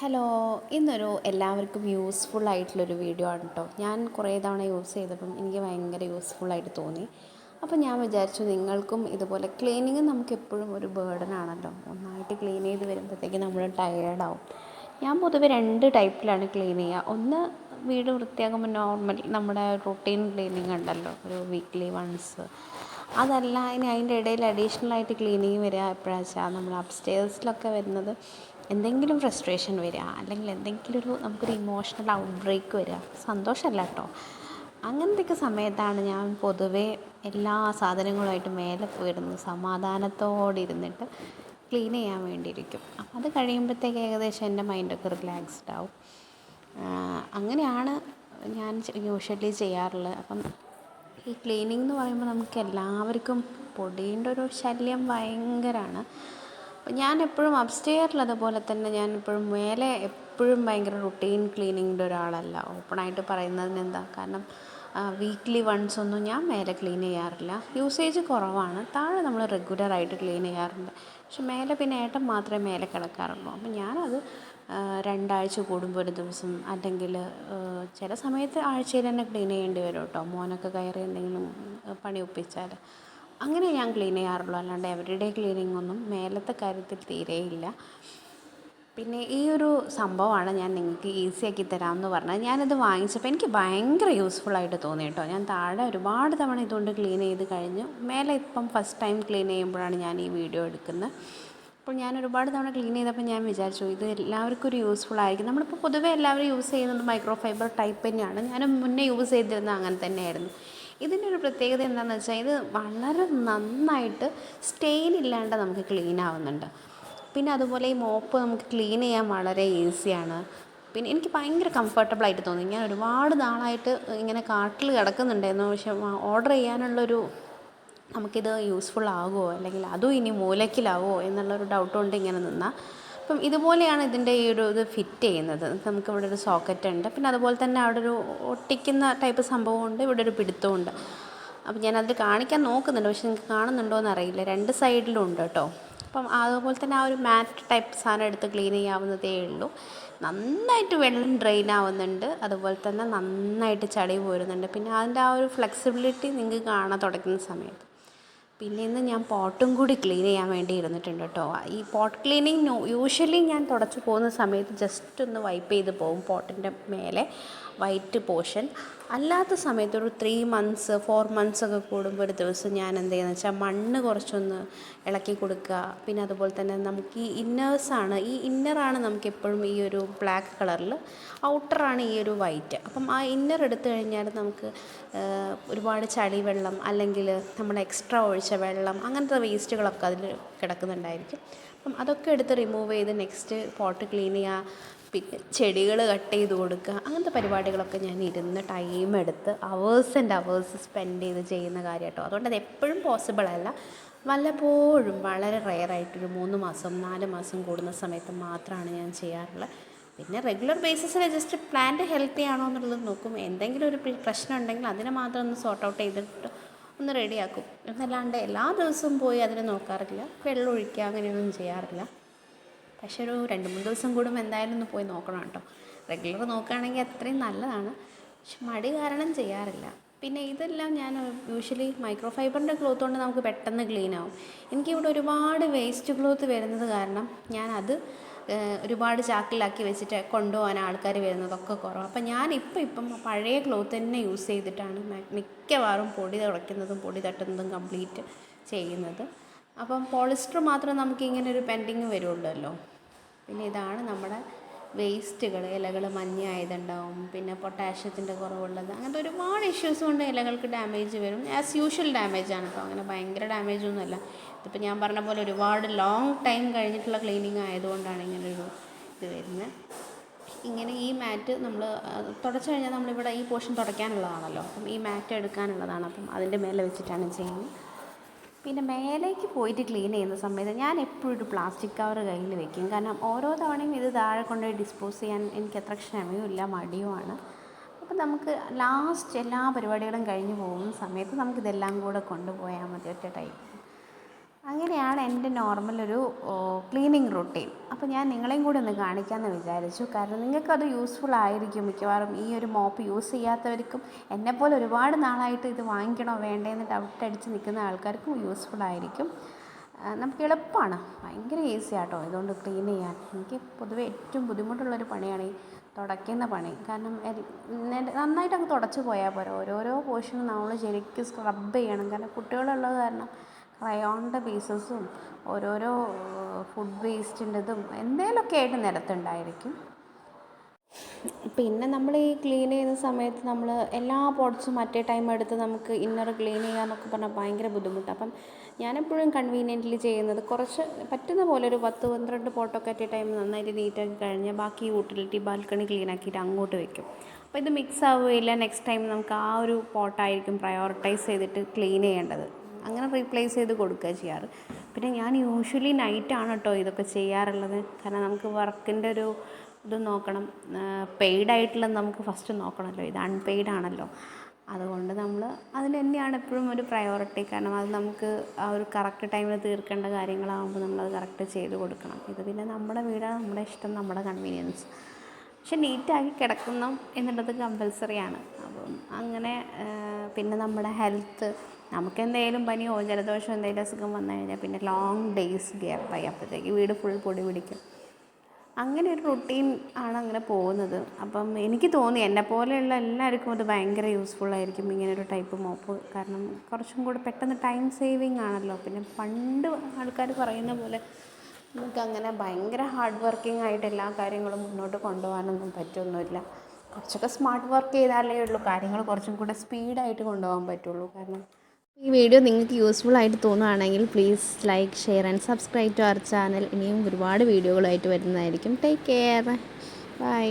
Hello ഇന്നൊരു എല്ലാവർക്കും useful ആയിട്ടുള്ളൊരു വീഡിയോ ആണ് കേട്ടോ ഞാൻ കുറേ തവണ യൂസ് ചെയ്തപ്പം എനിക്ക് ഭയങ്കര യൂസ്ഫുൾ ആയിട്ട് തോന്നി. അപ്പോൾ ഞാൻ വിചാരിച്ചു നിങ്ങൾക്കും ഇതുപോലെ ക്ലീനിങ് നമുക്ക് എപ്പോഴും ഒരു ബേർഡൻ ആണല്ലോ. ഒന്നായിട്ട് ക്ലീൻ ചെയ്ത് വരുമ്പോഴത്തേക്ക് നമ്മൾ ടയേർഡാവും ഞാൻ പൊതുവെ രണ്ട് ടൈപ്പിലാണ് ക്ലീൻ ചെയ്യുക ഒന്ന് വീട് വൃത്തിയാക്കുമ്പോൾ നോർമൽ നമ്മുടെ റൊട്ടീൻ ക്ലീനിങ് ഉണ്ടല്ലോ. ഒരു വീക്ക്ലി വൺസ് അതല്ല ഇനി അതിന്റെ ഇടയിൽ അഡീഷണൽ ആയിട്ട് ക്ലീനിങ് വരിക എപ്പോഴാണെന്ന് വെച്ചാൽ നമ്മൾ അപ്സ്റ്റേഴ്സിലൊക്കെ വരുന്നത് എന്തെങ്കിലും ഫ്രസ്ട്രേഷൻ വരിക അല്ലെങ്കിൽ എന്തെങ്കിലും ഒരു നമുക്കൊരു ഇമോഷണൽ ഔട്ട് ബ്രേക്ക് വരിക സന്തോഷമല്ല കേട്ടോ. അങ്ങനത്തെയൊക്കെ സമയത്താണ് ഞാൻ പൊതുവേ എല്ലാ സാധനങ്ങളുമായിട്ട് മേലെ പോയിരുന്ന് സമാധാനത്തോടെ ഇരുന്നിട്ട് ക്ലീൻ ചെയ്യാൻ വേണ്ടിയിരിക്കും. അപ്പം അത് കഴിയുമ്പോഴത്തേക്ക് ഏകദേശം എന്റെ മൈൻഡൊക്കെ റിലാക്സ്ഡ് ആവും. അങ്ങനെയാണ് ഞാൻ യൂഷ്വലി ചെയ്യാറുള്ളത്. അപ്പം ഈ ക്ലീനിങ് എന്ന് പറയുമ്പോൾ നമുക്ക് എല്ലാവർക്കും പൊടിയുടെ ഒരു ശല്യം ഭയങ്കരമാണ്. ഞാൻ എപ്പോഴും അപ്സ്റ്റെയറിൽ അതുപോലെ തന്നെ ഞാൻ എപ്പോഴും മേലെ എപ്പോഴും ഭയങ്കര റുട്ടീൻ ക്ലീനിങ്ങിന്റെ ഒരാളല്ല. ഓപ്പണായിട്ട് പറയുന്നതിന് എന്താ കാരണം വീക്ക്ലി വൺസ് ഒന്നും ഞാൻ മേലെ ക്ലീൻ ചെയ്യാറില്ല. യൂസേജ് കുറവാണ്. താഴെ നമ്മൾ റെഗുലറായിട്ട് ക്ലീൻ ചെയ്യാറുണ്ട്. പക്ഷെ മേലെ പിന്നെ ഏട്ടൻ മാത്രമേ മേലെ കിടക്കാറുള്ളൂ. അപ്പം ഞാനത് രണ്ടാഴ്ച കൂടുമ്പോൾ ഒരു ദിവസം അല്ലെങ്കിൽ ചില സമയത്ത് ആഴ്ചയിൽ തന്നെ ക്ലീൻ ചെയ്യേണ്ടി വരും കേട്ടോ. മോനൊക്കെ കയറി എന്തെങ്കിലും പണി ഒപ്പിച്ചാൽ അങ്ങനെ ഞാൻ ക്ലീൻ ചെയ്യാറുള്ളൂ. അല്ലാണ്ട് എവറിഡേ ക്ലീനിങ് ഒന്നും മേലത്തെ കാര്യത്തിൽ തീരെയില്ല പിന്നെ ഈ ഒരു സംഭവമാണ് ഞാൻ നിങ്ങൾക്ക് ഈസി ആക്കി തരാമെന്ന് പറഞ്ഞത്. ഞാനിത് വാങ്ങിച്ചപ്പോൾ എനിക്ക് ഭയങ്കര യൂസ്ഫുൾ ആയിട്ട് തോന്നി കേട്ടോ. ഞാൻ താഴെ ഒരുപാട് തവണ ഇതുകൊണ്ട് ക്ലീൻ ചെയ്ത് കഴിഞ്ഞു. മേലെ ഇപ്പം ഫസ്റ്റ് ടൈം ക്ലീൻ ചെയ്യുമ്പോഴാണ് ഞാൻ ഈ വീഡിയോ എടുക്കുന്നത്. അപ്പോൾ ഞാൻ ഒരുപാട് തവണ ക്ലീൻ ചെയ്തപ്പോൾ ഞാൻ വിചാരിച്ചു ഇത് എല്ലാവർക്കും ഒരു യൂസ്ഫുൾ ആയിരിക്കും. നമ്മളിപ്പോൾ പൊതുവേ എല്ലാവരും യൂസ് ചെയ്യുന്നത് മൈക്രോ ഫൈബർ ടൈപ്പ് തന്നെയാണ്. ഞാനും മുന്നേ യൂസ് ചെയ്തിരുന്നത് അങ്ങനെ തന്നെയായിരുന്നു. ഇതിന്റെ ഒരു പ്രത്യേകത എന്താണെന്ന് വെച്ചാൽ ഇത് വളരെ നന്നായിട്ട് സ്റ്റെയിൻ ഇല്ലാണ്ട് നമുക്ക് ക്ലീൻ ആവുന്നുണ്ട്. പിന്നെ അതുപോലെ ഈ മോപ്പ് നമുക്ക് ക്ലീൻ ചെയ്യാൻ വളരെ ഈസിയാണ് പിന്നെ എനിക്ക് ഭയങ്കര കംഫർട്ടബിളായിട്ട് തോന്നി. ഞാൻ ഒരുപാട് നാളായിട്ട് ഇങ്ങനെ കാട്ടിൽ കിടക്കുന്നുണ്ടായിരുന്നു. പക്ഷെ ഓർഡർ ചെയ്യാനുള്ളൊരു നമുക്കിത് യൂസ്ഫുൾ ആകുമോ അല്ലെങ്കിൽ അതും ഇനി മൂലക്കിലാവുമോ എന്നുള്ളൊരു ഡൗട്ട് കൊണ്ട് ഇങ്ങനെ നിന്നാൽ അപ്പം ഇതുപോലെയാണ് ഇതിന്റെ ഈ ഒരു ഇത് ഫിറ്റ് ചെയ്യുന്നത്. നമുക്ക് ഇവിടെ ഒരു സോക്കറ്റ് ഉണ്ട്. പിന്നെ അതുപോലെ തന്നെ അവിടെ ഒരു ഒട്ടിക്കുന്ന ടൈപ്പ് സംഭവമുണ്ട്. ഇവിടെ ഒരു പിടുത്തമുണ്ട്. അപ്പം ഞാനത് കാണിക്കാൻ നോക്കുന്നുണ്ട്. പക്ഷെ നിങ്ങൾക്ക് കാണുന്നുണ്ടോ എന്നറിയില്ല. രണ്ട് സൈഡിലും ഉണ്ട് കേട്ടോ. അപ്പം അതുപോലെ തന്നെ ആ ഒരു മാറ്റ് ടൈപ്പ് സാധനം എടുത്ത് ക്ലീൻ ചെയ്യാവുന്നതേ ഉള്ളൂ. നന്നായിട്ട് വെള്ളം ഡ്രെയിൻ ആവുന്നുണ്ട്. അതുപോലെ തന്നെ നന്നായിട്ട് ചളി പോരുന്നുണ്ട്. പിന്നെ അതിന്റെ ആ ഒരു ഫ്ലെക്സിബിലിറ്റി നിങ്ങൾക്ക് കാണാൻ തുടങ്ങുന്ന സമയത്ത്. പിന്നെ ഇന്ന് ഞാൻ പോട്ടും കൂടി ക്ലീൻ ചെയ്യാൻ വേണ്ടി ഇരുന്നിട്ടുണ്ട് കേട്ടോ. ഈ പോട്ട് ക്ലീനിങ് യൂഷ്വലി ഞാൻ തുടച്ച് പോകുന്ന സമയത്ത് ജസ്റ്റ് ഒന്ന് വൈപ്പ് ചെയ്ത് പോകും പോട്ടിന്റെ മേലെ. White portion. അല്ലാത്ത സമയത്ത് ഒരു ത്രീ മന്ത്സ് ഫോർ മന്ത്സ് ഒക്കെ കൂടുമ്പോൾ ഒരു ദിവസം ഞാൻ എന്ത് ചെയ്യുന്നത് വെച്ചാൽ മണ്ണ് കുറച്ചൊന്ന് ഇളക്കി കൊടുക്കുക. പിന്നെ അതുപോലെ തന്നെ നമുക്ക് ഈ ഇന്നേഴ്സാണ് ഈ ഇന്നറാണ് നമുക്ക് എപ്പോഴും ഈ ഒരു ബ്ലാക്ക് കളറിൽ ഔട്ടറാണ് ഈ ഒരു വൈറ്റ് അപ്പം ആ ഇന്നർ എടുത്തു കഴിഞ്ഞാൽ നമുക്ക് ഒരുപാട് ചളി വെള്ളം അല്ലെങ്കിൽ നമ്മൾ എക്സ്ട്രാ ഒഴിച്ച വെള്ളം അങ്ങനത്തെ വേസ്റ്റുകളൊക്കെ അതിൽ കിടക്കുന്നുണ്ടായിരിക്കും. അപ്പം അതൊക്കെ എടുത്ത് റിമൂവ് ചെയ്ത് നെക്സ്റ്റ് പോട്ട് ക്ലീൻ ചെയ്യുക. പിന്നെ ചെടികൾ കട്ട് ചെയ്ത് കൊടുക്കുക. അങ്ങനത്തെ പരിപാടികളൊക്കെ ഞാൻ ഇരുന്ന് ടൈം എടുത്ത് അവേഴ്സ് ആൻഡ് അവേഴ്സ് സ്പെൻഡ് ചെയ്ത് ചെയ്യുന്ന കാര്യം അതുകൊണ്ട് അത് എപ്പോഴും പോസിബിൾ അല്ല. വല്ലപ്പോഴും വളരെ റെയറായിട്ടൊരു മൂന്ന് മാസം നാല് മാസം കൂടുന്ന സമയത്ത് മാത്രമാണ് ഞാൻ ചെയ്യാറുള്ളത് പിന്നെ റെഗുലർ ബേസിസിൽ ജസ്റ്റ് പ്ലാന്റ് ഹെൽത്തി ആണോ എന്നുള്ളത് നോക്കും. എന്തെങ്കിലും ഒരു പ്രശ്നം ഉണ്ടെങ്കിൽ അതിനെ മാത്രം ഒന്ന് സോർട്ട് ഔട്ട് ചെയ്തിട്ട് ഒന്ന് റെഡിയാക്കും എന്നല്ലാണ്ട് എല്ലാ ദിവസവും പോയി അതിനെ നോക്കാറില്ല. വെള്ളം ഒഴിക്കുക അങ്ങനെയൊന്നും ചെയ്യാറില്ല. പക്ഷെ ഒരു രണ്ട് മൂന്ന് ദിവസം കൂടുമ്പോൾ എന്തായാലും ഒന്ന് പോയി നോക്കണം കേട്ടോ. റെഗുലർ നോക്കുകയാണെങ്കിൽ അത്രയും നല്ലതാണ്. പക്ഷെ മടി കാരണം ചെയ്യാറില്ല. പിന്നെ ഇതെല്ലാം ഞാൻ യൂഷ്വലി മൈക്രോ ഫൈബറിന്റെ ക്ലോത്ത് കൊണ്ട് നമുക്ക് പെട്ടെന്ന് ക്ലീൻ ആവും. എനിക്കിവിടെ ഒരുപാട് വേസ്റ്റ് ക്ലോത്ത് വരുന്നത് കാരണം ഞാനത് ഒരുപാട് ചാക്കിലാക്കി വെച്ചിട്ട് കൊണ്ടുപോകാൻ ആൾക്കാർ വരുന്നതൊക്കെ കുറവ്. അപ്പം ഇപ്പം ഇപ്പം പഴയ ക്ലോത്ത് തന്നെ യൂസ് ചെയ്തിട്ടാണ് മിക്കവാറും പൊടി തുടയ്ക്കുന്നതും പൊടി തട്ടുന്നതും കംപ്ലീറ്റ് ചെയ്യുന്നത്. അപ്പം പോളിസ്റ്റർ മാത്രം നമുക്ക് ഇങ്ങനെ ഒരു പെൻഡിങ് വരുള്ളല്ലോ. പിന്നെ ഇതാണ് നമ്മുടെ വേസ്റ്റുകൾ ഇലകൾ മഞ്ഞായതുണ്ടാവും പിന്നെ പൊട്ടാഷ്യത്തിന്റെ കുറവുള്ളത്. അങ്ങനത്തെ ഒരുപാട് ഇഷ്യൂസ് കൊണ്ട് ഇലകൾക്ക് ഡാമേജ് വരും. ആസ് യൂഷ്വൽ ഡാമേജ് ആണ് കേട്ടോ അങ്ങനെ ഭയങ്കര ഡാമേജ് ഒന്നുമല്ല. ഇതിപ്പോൾ ഞാൻ പറഞ്ഞ പോലെ ഒരുപാട് ലോങ് ടൈം കഴിഞ്ഞിട്ടുള്ള ക്ലീനിങ് ആയതുകൊണ്ടാണ് ഇങ്ങനൊരു ഇത് വരുന്നത് ഇങ്ങനെ ഈ മാറ്റ് നമ്മൾ തുടച്ചു കഴിഞ്ഞാൽ നമ്മളിവിടെ ഈ പോർഷൻ തുടയ്ക്കാനുള്ളതാണല്ലോ. അപ്പം ഈ മാറ്റ് എടുക്കാനുള്ളതാണ്. അപ്പം അതിന്റെ മേലെ വെച്ചിട്ടാണ് ചെയ്യുന്നത്. പിന്നെ മേലേക്ക് പോയിട്ട് ക്ലീൻ ചെയ്യുന്ന സമയത്ത് ഞാൻ എപ്പോഴും ഒരു പ്ലാസ്റ്റിക് കവർ കയ്യിൽ വെക്കും. കാരണം ഓരോ തവണയും ഇത് താഴെ കൊണ്ടുപോയി ഡിസ്പോസ് ചെയ്യാൻ എനിക്ക് അത്ര ക്ഷമയുമില്ല മടിയുമാണ് അപ്പോൾ നമുക്ക് ലാസ്റ്റ് എല്ലാ പരിപാടികളും കഴിഞ്ഞ് പോകുന്ന സമയത്ത് നമുക്കിതെല്ലാം കൂടെ കൊണ്ടുപോയാൽ മതി ഒറ്റ ടൈം അങ്ങനെയാണ് എന്റെ നോർമൽ ഒരു ക്ലീനിങ് റൊട്ടീൻ. അപ്പോൾ ഞാൻ നിങ്ങളെയും കൂടി ഒന്ന് കാണിക്കാമെന്ന് വിചാരിച്ചു. കാരണം നിങ്ങൾക്കത് യൂസ്ഫുൾ ആയിരിക്കും മിക്കവാറും ഈ ഒരു മോപ്പ് യൂസ് ചെയ്യാത്തവർക്കും. എന്നെപ്പോലെ ഒരുപാട് നാളായിട്ട് ഇത് വാങ്ങിക്കണോ വേണ്ടേന്ന് ഡൗട്ട് അടിച്ച് നിൽക്കുന്ന ആൾക്കാർക്കും യൂസ്ഫുൾ ആയിരിക്കും. നമുക്ക് എളുപ്പമാണ് ഭയങ്കര ഈസി ആട്ടോ ഇതുകൊണ്ട് ക്ലീൻ ചെയ്യാൻ. എനിക്ക് പൊതുവേ ഏറ്റവും ബുദ്ധിമുട്ടുള്ളൊരു പണിയാണ് ഈ തുടയ്ക്കുന്ന പണി. കാരണം നന്നായിട്ട് അങ്ങ് തുടച്ച് പോയാൽ പോരാ. ഓരോരോ പോർഷനും നമ്മൾ ശരിക്കും സ്ക്രബ് ചെയ്യണം. കാരണം കുട്ടികളുള്ളത് കാരണം ക്രയോണിന്റെ പീസസും ഓരോരോ ഫുഡ് വേസ്റ്റിന്റെതും എന്തേലൊക്കെ ആയിട്ട് നിരത്തുണ്ടായിരിക്കും പിന്നെ നമ്മൾ ഈ ക്ലീൻ ചെയ്യുന്ന സമയത്ത് നമ്മൾ എല്ലാ പോട്ട്സും മറ്റേ ടൈം എടുത്ത് നമുക്ക് ഇന്നർ ക്ലീൻ ചെയ്യുക എന്നൊക്കെ പറഞ്ഞാൽ ഭയങ്കര ബുദ്ധിമുട്ടാണ് അപ്പം ഞാനെപ്പോഴും കൺവീനിയന്റ്ലി ചെയ്യുന്നത് കുറച്ച് പറ്റുന്ന പോലെ ഒരു പത്ത് പന്ത്രണ്ട് പോട്ടൊക്കെ അറ്റ് ടൈം നന്നായിട്ട് നീറ്റാക്കി കഴിഞ്ഞാൽ ബാക്കി യൂട്ടിലിറ്റി ബാൽക്കണി ക്ലീൻ ആക്കിയിട്ട് അങ്ങോട്ട് വയ്ക്കും അപ്പോൾ ഇത് മിക്സ് ആവുകയില്ല നെക്സ്റ്റ് ടൈം നമുക്ക് ആ ഒരു പോട്ടായിരിക്കും പ്രയോറിറ്റൈസ് ചെയ്തിട്ട് ക്ലീൻ ചെയ്യേണ്ടത്. അങ്ങനെ റീപ്ലേസ് ചെയ്ത് കൊടുക്കുക ചെയ്യാറ്. പിന്നെ ഞാൻ യൂഷ്വലി നൈറ്റാണ് കേട്ടോ ഇതൊക്കെ ചെയ്യാറുള്ളത്. കാരണം നമുക്ക് വർക്കിന്റെ ഒരു ഇത് നോക്കണം. പെയ്ഡ് ആയിട്ടുള്ള നമുക്ക് ഫസ്റ്റ് നോക്കണമല്ലോ ഇത് അൺപെയ്ഡ് ആണല്ലോ. അതുകൊണ്ട് നമ്മൾ അതിന് തന്നെയാണ് എപ്പോഴും ഒരു പ്രയോറിറ്റി കാരണം അത് നമുക്ക് ആ ഒരു കറക്റ്റ് ടൈമിൽ തീർക്കേണ്ട കാര്യങ്ങളാകുമ്പോൾ നമ്മളത് കറക്റ്റ് ചെയ്ത് കൊടുക്കണം. ഇത് പിന്നെ നമ്മുടെ വീടാണ് നമ്മുടെ ഇഷ്ടം നമ്മുടെ കൺവീനിയൻസ് പക്ഷെ നീറ്റാക്കി കിടക്കണം എന്നുള്ളത് കമ്പൽസറിയാണ് അപ്പം അങ്ങനെ പിന്നെ നമ്മുടെ ഹെൽത്ത് നമുക്ക് എന്തെങ്കിലും പനിയോ ജലദോഷമോ എന്തെങ്കിലും അസുഖം വന്നു കഴിഞ്ഞാൽ പിന്നെ ലോങ് ഡേയ്സ് ഗ്യാപ്പായി അപ്പോഴത്തേക്ക് വീട് ഫുൾ പൊടി പിടിക്കും. അങ്ങനെ ഒരു റുട്ടീൻ ആണ് അങ്ങനെ പോകുന്നത്. അപ്പം എനിക്ക് തോന്നി എന്നെ പോലെയുള്ള എല്ലാവർക്കും അത് ഭയങ്കര യൂസ്ഫുൾ ആയിരിക്കും ഇങ്ങനെ ഒരു ടൈപ്പ് മോപ്പ്. കാരണം കുറച്ചും കൂടെ പെട്ടെന്ന് ടൈം സേവിങ് ആണല്ലോ. പിന്നെ പണ്ട് ആൾക്കാർ പറയുന്ന പോലെ നമുക്ക് അങ്ങനെ ഭയങ്കര ഹാർഡ് വർക്കിംഗ് ആയിട്ട് എല്ലാ കാര്യങ്ങളും മുന്നോട്ട് കൊണ്ടുപോകാനൊന്നും പറ്റൊന്നുമില്ല. കുറച്ചൊക്കെ സ്മാർട്ട് വർക്ക് ചെയ്താലേ ഉള്ളൂ. കാര്യങ്ങൾ കുറച്ചും കൂടെ സ്പീഡായിട്ട് കൊണ്ടുപോകാൻ പറ്റുള്ളൂ. കാരണം ഈ വീഡിയോ നിങ്ങൾക്ക് യൂസ്ഫുൾ ആയിട്ട് തോന്നുകയാണെങ്കിൽ please like share and subscribe to our channel ഇനിയും ഒരുപാട് വീഡിയോകളായിട്ട് വരുന്നതായിരിക്കും. Take care bye